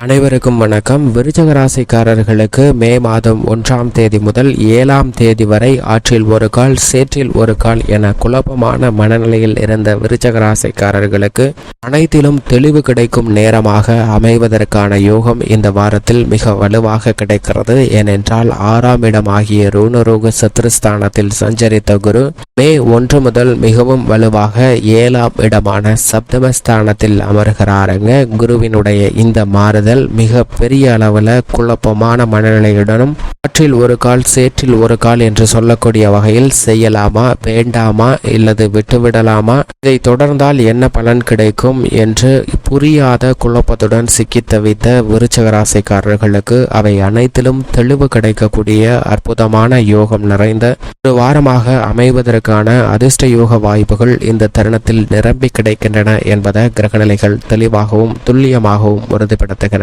அனைவருக்கும் வணக்கம். விருச்சக ராசிக்காரர்களுக்கு மே மாதம் ஒன்றாம் தேதி முதல் ஏழாம் தேதி வரை ஆற்றில் ஒரு கால் சேற்றில் ஒரு கால் என குழப்பமான மனநிலையில் இருந்த விருச்சக ராசிக்காரர்களுக்கு அனைத்திலும் தெளிவு கிடைக்கும் நேரமாக அமைவதற்கான யோகம் இந்த வாரத்தில் மிக வலுவாக கிடைக்கிறது. ஏனென்றால் ஆறாம் இடம் ஆகிய ரூணரோக சத்ருஸ்தானத்தில் சஞ்சரித்த குரு மே ஒன்று முதல் மிகவும் வலுவாக ஏழாம் இடமான சப்தமஸ்தானத்தில் அமர்கிறாருங்க குருவினுடைய இந்த மாறுதல் மிக பெரிய அளவில் குழப்பமான மனநிலையுடனும் ஆற்றில் ஒரு கால் சேற்றில் ஒரு கால் என்று சொல்லக்கூடிய வகையில் செய்யலாமா வேண்டாமா இல்லது விட்டுவிடலாமா இதை தொடர்ந்தால் என்ன பலன் கிடைக்கும் என்று புரியாத குழப்பத்துடன் சிக்கி தவித்த விருச்சக ராசிக்காரர்களுக்கு அவை அனைத்திலும் தெளிவு கிடைக்கக்கூடிய அற்புதமான யோகம் நிறைந்த ஒரு வாரமாக அமைவதற்கான அதிர்ஷ்ட யோக வாய்ப்புகள் இந்த தருணத்தில் நிரம்பி கிடைக்கின்றன என்பதை கிரகநிலைகள் தெளிவாகவும் துல்லியமாகவும் உறுதிப்படுத்துகின்றன.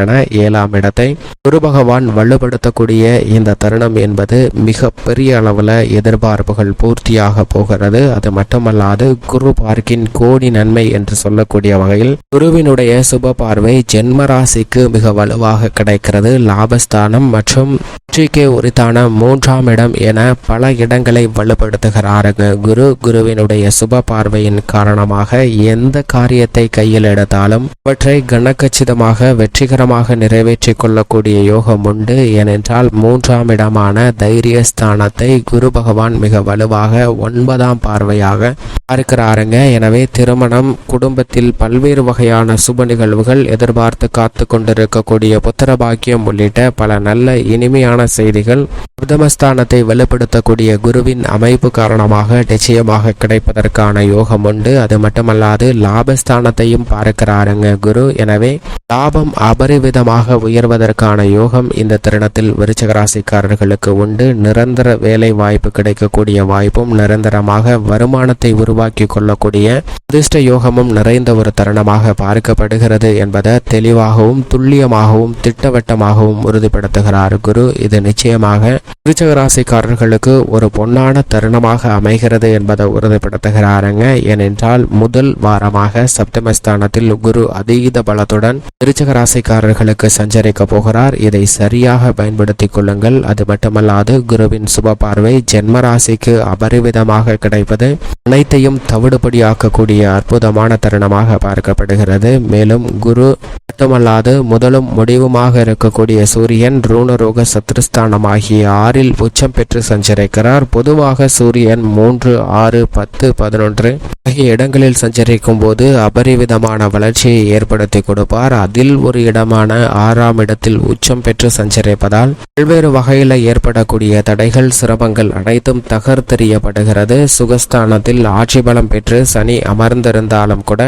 ஏழாம் இடத்தை குரு பகவான் வலுப்படுத்தக்கூடிய இந்த தருணம் என்பது மிக பெரிய அளவில் எதிர்பார்ப்புகள் பூர்த்தியாக போகிறது. அது மட்டுமல்லாது குரு பார்க்கின் கோடி நன்மை என்று சொல்லக்கூடிய வகையில் குருவினுடைய சுப பார்வை ஜென்மராசிக்கு மிக வலுவாக கிடைக்கிறது. லாபஸ்தானம் மற்றும் வெற்றிக்கு உரித்தான மூன்றாம் இடம் என பல இடங்களை வலுப்படுத்துகிறாருங்க. குரு குருவினுடைய சுப பார்வையின் காரணமாக எந்த காரியத்தை கையில் எடுத்தாலும் அவற்றை கனக்கச்சிதமாக வெற்றிகரமாக நிறைவேற்றிக் கொள்ளக்கூடிய யோகம் உண்டு. ஏனென்றால் மூன்றாம் இடமான தைரியஸ்தானத்தை குரு பகவான் மிக வலுவாக ஒன்பதாம் பார்வையாக பார்க்கிறாருங்க. எனவே திருமணம் குடும்பத்தில் பல்வேறு வகையான சுப நிகழ்வுகள் எதிர்பார்த்து காத்து கொண்டிருக்கக்கூடிய புத்திர பாக்கியம் உள்ளிட்ட பல நல்ல இனிமையான செய்திகள் பிரதமஸ்தானத்தை வலுப்படுத்தக்கூடிய குருவின் அமைப்பு காரணமாக நிச்சயமாக கிடைப்பதற்கான யோகம் உண்டு. அது மட்டுமல்லாது லாபஸ்தானத்தையும் பார்க்கிறாருங்க குரு. எனவே லாபம் அபரிவிதமாக உயர்வதற்கான யோகம் இந்த தருணத்தில் விருச்சகராசிக்காரர்களுக்கு உண்டு. நிரந்தர வேலை வாய்ப்பு கிடைக்கக்கூடிய வாய்ப்பும் நிரந்தரமாக வருமானத்தை உருவாக்க உருவாக்கி கொள்ளக்கூடிய அதிர்ஷ்ட யோகமும் நிறைந்த ஒரு தருணமாக பார்க்கப்படுகிறது என்பதை தெளிவாகவும் துல்லியமாகவும் திட்டவட்டமாகவும் உறுதிப்படுத்துகிறார் குரு. இது நிச்சயமாக விருச்சக ராசிக்காரர்களுக்கு ஒரு பொன்னான தருணமாக அமைகிறது என்பதை உறுதிப்படுத்துகிறாருங்க. ஏனென்றால் முதல் வாரமாக சப்தமஸ்தானத்தில் குரு அதீத பலத்துடன் விருச்சக ராசிக்காரர்களுக்கு சஞ்சரிக்க போகிறார். இதை சரியாக பயன்படுத்திக் கொள்ளுங்கள். அது மட்டுமல்லாது குருவின் சுப பார்வை ஜென்மராசிக்கு அபரிவிதமாக கிடைப்பது அனைத்தையும் தவிடுபடியாக்கக்கூடிய அற்புதமான தருணமாக பார்க்கப்படுகிறது. மேலும் குரு மட்டுமல்லாது முதலும் முடிவுமாக இருக்கக்கூடிய சூரியன் ரூணரோக சத்ருஸ்தானம் ஆகிய ஆறில் உச்சம் பெற்று சஞ்சரிக்கிறார். பொதுவாக சூரியன் மூன்று ஆறு பத்து பதினொன்று ஆகிய இடங்களில் சஞ்சரிக்கும் போது அபரிவிதமான வளர்ச்சியை ஏற்படுத்தி கொடுப்பார். அதில் ஒரு இடமான ஆறாம் இடத்தில் உச்சம் பெற்று சஞ்சரிப்பதால் பல்வேறு வகையில் ஏற்படக்கூடிய தடைகள் சிரமங்கள் அனைத்தும் தகர்த்தெறியப்படுகிறது. சுகஸ்தானத்தில் ஆட்சி பலம் பெற்று சனி அமர்ந்திருந்தாலும் கூட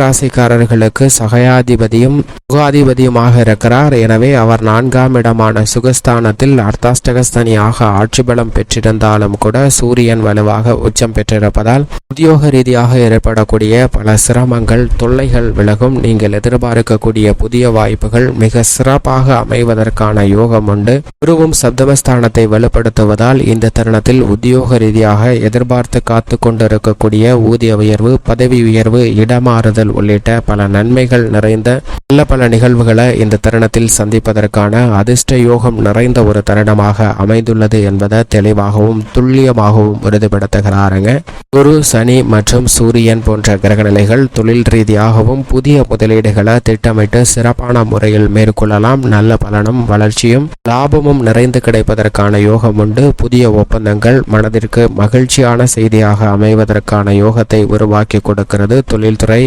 ராசிக்காரர்களுக்கு சகயாதிபதியும் சுகாதிபதியுமாக இருக்கிறார். எனவே அவர் நான்காம் இடமான சுகஸ்தானத்தில் அர்த்தாஷ்டகஸ்தனியாக ஆட்சி பலம் பெற்றிருந்தாலும் கூட சூரியன் வலுவாக உச்சம் பெற்றிருப்பதால் உத்தியோக ரீதியாக ஏற்படக்கூடிய பல சிரமங்கள் தொல்லைகள் விலகும். நீங்கள் எதிர்பார்க்கக்கூடிய புதிய வாய்ப்புகள் மிக சிறப்பாக அமைவதற்கான யோகம் உண்டு. குருவும் சப்தமஸ்தானத்தை வலுப்படுத்துவதால் இந்த தருணத்தில் உத்தியோக ரீதியாக எதிர்பார்த்து காத்து கொண்டிருக்கக்கூடிய ஊதிய உயர்வு பதவி உயர்வு இடமாறுதல் உள்ளிட்ட பல நன்மைகள் நிறைந்த நல்ல பல நிகழ்வுகளை இந்த தருணத்தில் சந்திப்பதற்கான அதிர்ஷ்ட யோகம் நிறைந்த ஒரு தருணமாக அமைந்துள்ளது என்பதை தெளிவாகவும் துல்லியமாகவும் உறுதிப்படுத்துகிறாருங்க. குரு சனி மற்றும் சூரியன் போன்ற கிரகநிலைகள் தொழில் ரீதியாகவும் புதிய முதலீடுகளை திட்டமிட்டு சிறப்பான முறையில் மேற்கொள்ளலாம். நல்ல பலனும் வளர்ச்சியும் லாபமும் நிறைந்து கிடைப்பதற்கான யோகம் உண்டு. புதிய ஒப்பந்தங்கள் மனதிற்கு மகிழ்ச்சியான செய்தியாக அமைவதற்கான யோகத்தை உருவாக்கி கொடுக்கிறது தொழில்துறை.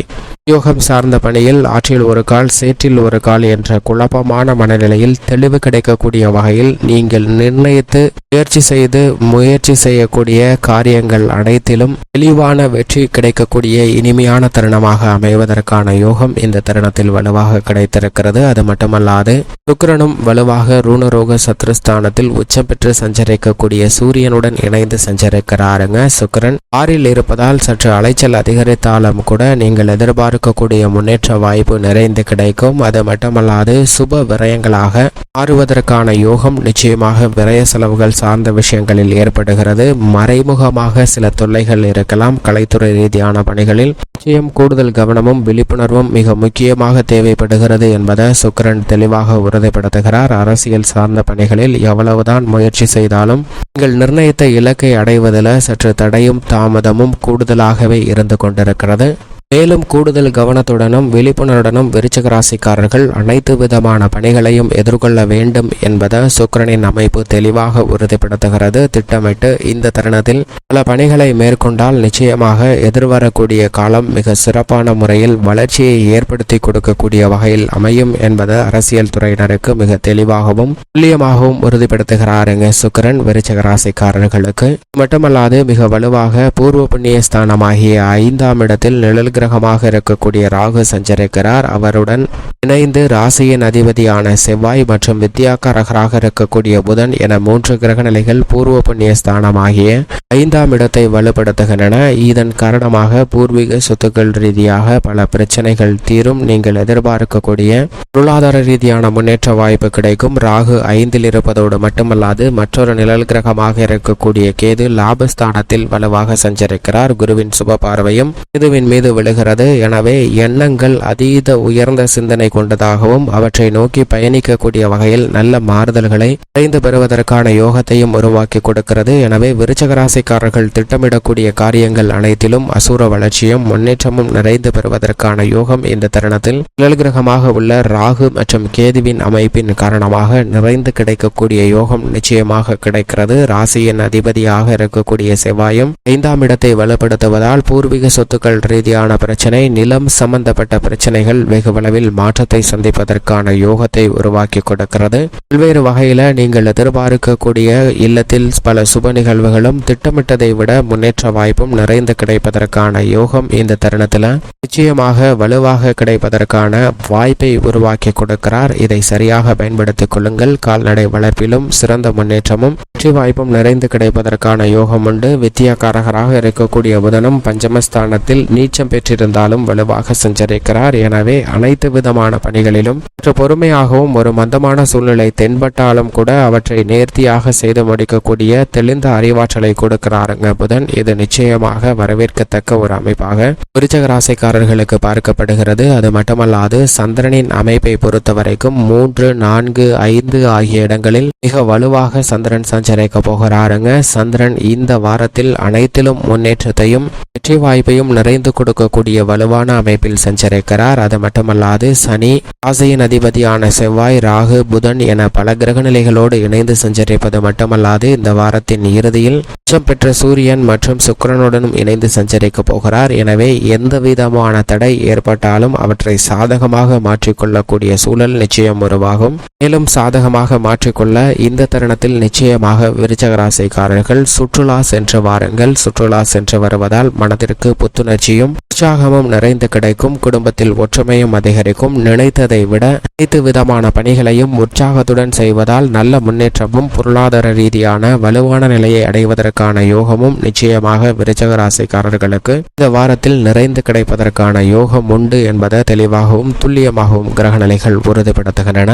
யோகம் சார்ந்த பணியில் ஆற்றில் ஒரு கால் சேற்றில் ஒரு கால் என்ற குழப்பமான மனநிலையில் தெளிவு கிடைக்கக்கூடிய வகையில் நீங்கள் நிர்ணயித்து முயற்சி செய்து முயற்சி செய்யக்கூடிய காரியங்கள் அனைத்திலும் தெளிவான வெற்றி கிடைக்கக்கூடிய இனிமையான தருணமாக அமைவதற்கான யோகம் இந்த தருணத்தில் வலுவாக கிடைத்திருக்கிறது. அது மட்டுமல்லாது சுக்கிரனும் வலுவாக ரூணரோக சத்ருஸ்தானத்தில் உச்சம் பெற்று சஞ்சரிக்கக்கூடிய சூரியனுடன் இணைந்து சஞ்சரிக்கிறாருங்க சுக்கரன். ஆறில் இருப்பதால் சற்று அலைச்சல் அதிகரித்தாலும் கூட நீங்கள் எதிர்பார்க்கக்கூடிய முன்னேற்ற வாய்ப்பு நிறைந்து கிடைக்கும் கிடைக்கும் அது மட்டுமல்லாது சுப விரயங்களாக மாறுவதற்கான யோகம் நிச்சயமாக விரய செலவுகள் சார்ந்த விஷயங்களில் ஏற்படுகிறது. மறைமுகமாக சில தொல்லைகள் இருக்கலாம். கலைத்துறை ரீதியான பணிகளில் நிச்சயம் கூடுதல் கவனமும் விழிப்புணர்வும் மிக முக்கியமாக தேவைப்படுகிறது என்பதை சுக்கிரன் தெளிவாக உறுதிப்படுத்துகிறார். அரசியல் சார்ந்த பணிகளில் எவ்வளவுதான் முயற்சி செய்தாலும் நீங்கள் நிர்ணயித்த இலக்கை அடைவதில் சற்று தடையும் தாமதமும் கூடுதலாகவே இருந்து கொண்டிருக்கிறது. மேலும் கூடுதல் கவனத்துடனும் விழிப்புணர்வுடனும் விருச்சக ராசிக்காரர்கள் அனைத்து விதமான பணிகளையும் எதிர்கொள்ள வேண்டும் என்பதை சுக்கிரனின் அமைப்பு தெளிவாக உறுதிப்படுத்துகிறது. திட்டமிட்டு இந்த தருணத்தில் பல பணிகளை மேற்கொண்டால் நிச்சயமாக எதிர்வரக்கூடிய காலம் மிக சிறப்பான முறையில் வளர்ச்சியை ஏற்படுத்தி கொடுக்கக்கூடிய வகையில் அமையும் என்பது அரசியல் துறையினருக்கு மிக தெளிவாகவும் துல்லியமாகவும் உறுதிப்படுத்துகிறாருங்க சுக்கிரன் விருச்சக ராசிக்காரர்களுக்கு. மட்டுமல்லாது மிக வலுவாக பூர்வ புண்ணிய ஸ்தானமாகிய ஐந்தாம் இடத்தில் நிழல் கிரகமாக இருக்கக்கூடிய ராகு சஞ்சரிக்கிறார். அவருடன் இணைந்து ராசியின் அதிபதியான செவ்வாய் மற்றும் வித்யாக்காரகராக இருக்கக்கூடிய புதன் என மூன்று கிரக நிலைகள் பூர்வ புண்ணிய ஸ்தானமாகிய ஐந்தாம் இடத்தை வலுப்படுத்துகின்றன. இதன் காரணமாக பூர்வீக சொத்துக்கள் ரீதியாக பல பிரச்சனைகள் தீரும். நீங்கள் எதிர்பார்க்கக்கூடிய பொருளாதார ரீதியான முன்னேற்ற வாய்ப்பு கிடைக்கும். ராகு ஐந்தில் இருப்பதோடு மட்டுமல்லாது மற்றொரு நிழல் கிரகமாக இருக்கக்கூடிய கேது லாபஸ்தானத்தில் வலுவாக சஞ்சரிக்கிறார். குருவின் சுப பார்வையும் கேதுவின் மீது காட்டுகிறது எனவே எண்ணங்கள் அதீத உயர்ந்த சிந்தனை கொண்டதாகவும் அவற்றை நோக்கி பயணிக்கக்கூடிய வகையில் நல்ல மாறுதல்களை அடைந்து பெறுவதற்கான யோகத்தையும் உருவாக்கி கொடுக்கிறது. எனவே விருச்சக ராசிக்காரர்கள் திட்டமிடக்கூடிய காரியங்கள் அனைத்திலும் அசுர வளர்ச்சியும் முன்னேற்றமும் நிறைந்து பெறுவதற்கான யோகம் இந்த தருணத்தில் நிழல் கிரகமாக உள்ள ராகு மற்றும் கேதுவின் அமைப்பின் காரணமாக நிறைந்து கிடைக்கக்கூடிய யோகம் நிச்சயமாக கிடைக்கிறது. ராசியின் அதிபதியாக இருக்கக்கூடிய செவ்வாயும் ஐந்தாம் இடத்தை வலுப்படுத்துவதால் பூர்வீக சொத்துக்கள் ரீதியான பிரச்சனை நிலம் சம்பந்தப்பட்ட பிரச்சனைகள் வெகுவளவில் மாற்றத்தை சந்திப்பதற்கான யோகத்தை உருவாக்கி கொடுக்கிறது. பல்வேறு வகையில் நீங்கள் எதிர்பார்க்கக்கூடிய இல்லத்தில் பல சுப நிகழ்வுகளும் திட்டமிட்டதை விட முன்னேற்ற வாய்ப்பும் நிறைந்து கிடைப்பதற்கான யோகம் இந்த தருணத்தில் நிச்சயமாக வலுவாக கிடைப்பதற்கான வாய்ப்பை உருவாக்கி கொடுக்கிறார். இதை சரியாக பயன்படுத்திக் கொள்ளுங்கள். கால்நடை வளர்ப்பிலும் சிறந்த முன்னேற்றமும் வெற்றி வாய்ப்பும் நிறைந்து கிடைப்பதற்கான யோகம் உண்டு. வித்தியாகாரகராக இருக்கக்கூடிய புதனும் பஞ்சமஸ்தானத்தில் நீச்சம் பெற்றிருந்தாலும் வலுவாக சஞ்சரிக்கிறார். எனவே அனைத்து விதமான பணிகளிலும் சற்று பொறுமையாகவும் ஒரு மந்தமான சூழ்நிலை தென்பட்டாலும் கூட அவற்றை நேர்த்தியாக செய்து முடிக்கக்கூடிய தெளிந்த அறிவாற்றலை கொடுக்கிறாருங்க புதன். இது நிச்சயமாக வரவேற்கத்தக்க ஒரு அமைப்பாக விருச்சக ராசிக்காரர்களுக்கு பார்க்கப்படுகிறது. அது மட்டுமல்லாது சந்திரனின் அமைப்பை பொறுத்தவரைக்கும் மூன்று நான்கு ஐந்து ஆகிய இடங்களில் மிக வலுவாக சந்திரன் சஞ்சரிக்க போகிறாருங்க. சந்திரன் இந்த வாரத்தில் அனைத்திலும் முன்னேற்றத்தையும் வெற்றி வாய்ப்பையும் நிறைந்து கொடுக்கக்கூடிய வலுவான அமைப்பில் சஞ்சரிக்கிறார். அது மட்டுமல்லாது சனி ராசியின் அதிபதியான செவ்வாய் ராகு புதன் என பல கிரக நிலைகளோடு இணைந்து சஞ்சரிப்பது மட்டுமல்லாது இந்த வாரத்தின் இறுதியில் உச்சம் பெற்ற சூரியன் மற்றும் சுக்கிரனுடனும் இணைந்து சஞ்சரிக்க போகிறார். எனவே எந்த விதமான தடை ஏற்பட்டாலும் அவற்றை சாதகமாக மாற்றிக்கொள்ளக்கூடிய சூழல் நிச்சயம் உருவாகும். மேலும் சாதகமாக மாற்றிக்கொள்ள இந்த தருணத்தில் நிச்சயமாக விருச்சகராசிக்காரர்கள் சுற்றுலா சென்று வாருங்கள். சுற்றுலா சென்று வருவதால் மனதிற்கு புத்துணர்ச்சியும் உற்சாகமும் நிறைந்து கிடைக்கும் குடும்பத்தில் ஒற்றுமையும் அதிகரிக்கும் நினைத்ததை விட அனைத்து விதமான பணிகளையும் உற்சாகத்துடன் செய்வதால் நல்ல முன்னேற்றமும் பொருளாதார ரீதியான வலுவான நிலையை அடைவதற்கான யோகமும் நிச்சயமாக விருச்சக ராசிக்காரர்களுக்கு இந்த வாரத்தில் நிறைந்து கிடைப்பதற்கான யோகம் உண்டு என்பதை தெளிவாகவும் துல்லியமாகவும் கிரக நிலைகள் உறுதிப்படுத்துகின்றன.